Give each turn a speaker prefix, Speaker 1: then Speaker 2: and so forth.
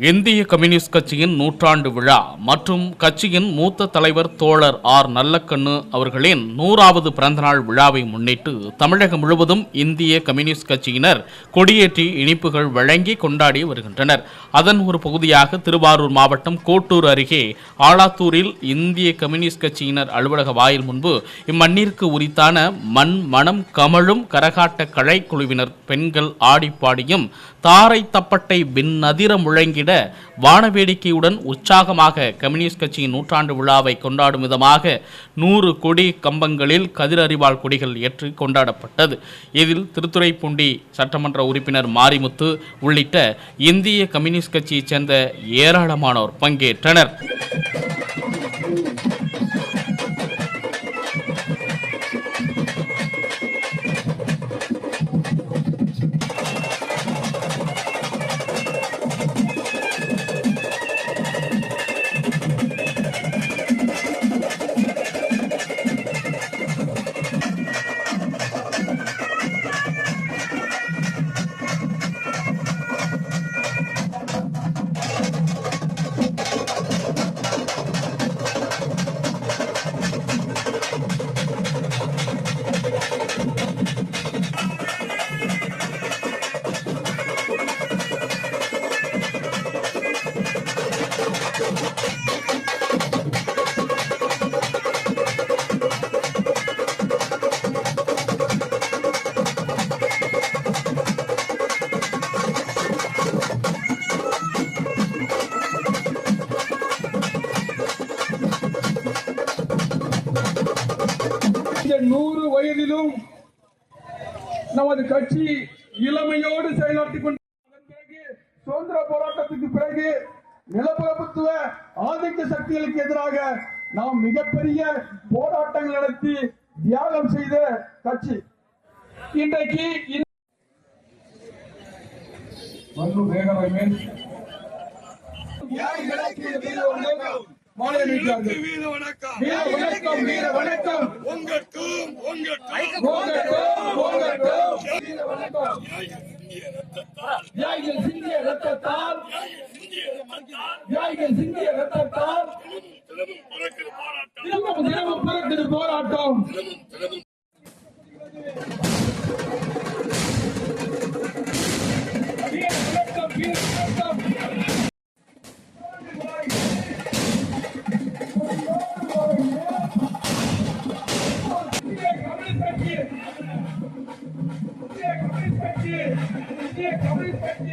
Speaker 1: இந்திய கம்யூனிஸ்ட் கட்சியின் நூற்றாண்டு விழா மற்றும் கட்சியின் மூத்த தலைவர் தோழர் ஆர் நல்லக்கண்ணு அவர்களின் நூறாவது பிறந்தநாள் விழாவை முன்னிட்டு தமிழகம் முழுவதும் இந்திய கம்யூனிஸ்ட் கட்சியினர் கொடியேற்றி இனிப்புகள் வழங்கி கொண்டாடி வருகின்றனர். அதன் ஒரு பகுதியாக திருவாரூர் மாவட்டம் கோட்டூர் அருகே ஆலாத்தூரில் இந்திய கம்யூனிஸ்ட் கட்சியினர் அலுவலக வாயில் முன்பு இம்மண்ணிற்கு உரித்தான மண் மனம் கமழும் கரகாட்ட கலைக்குழுவினர் பெண்கள் ஆடிப்பாடியும் தாரை தப்பட்டை பின்னதிர வெளியிட வானவேடிக்கையுடன் உற்சாகமாக கம்யூனிஸ்ட் கட்சியின் நூற்றாண்டு விழாவை கொண்டாடும் விதமாக நூறு கொடி கம்பங்களில் கதிரறிவாள் கொடிகள் ஏற்றி கொண்டாடப்பட்டது. இதில் திருத்துறைப்பூண்டி சட்டமன்ற உறுப்பினர் மாரிமுத்து உள்ளிட்ட இந்திய கம்யூனிஸ்ட் கட்சியைச் சேர்ந்த ஏராளமானோர் பங்கேற்றனர்.
Speaker 2: நூறு வயதிலும் நமது கட்சி இளமையோடு செயலாற்றிக் கொண்டு அதன் பிறகு சுதந்திர போராட்டத்துக்கு பிறகு நிலப்பிரபுத்துவ ஆதிக்க சக்திகளுக்கு எதிராக நாம் மிகப்பெரிய போராட்டங்கள் நடத்தி தியாகம் செய்த கட்சி. இன்றைக்கு
Speaker 3: வீர வணக்கம்.
Speaker 2: வீர வணக்கம் வீர வணக்கம். தியாகிகள் சிந்திய ரத்தத்தால் தியாகிகள் சிந்திய ரத்தத்தால்
Speaker 3: தினமும் தினமும் போராட்டம்
Speaker 2: 谢谢各位
Speaker 3: 关心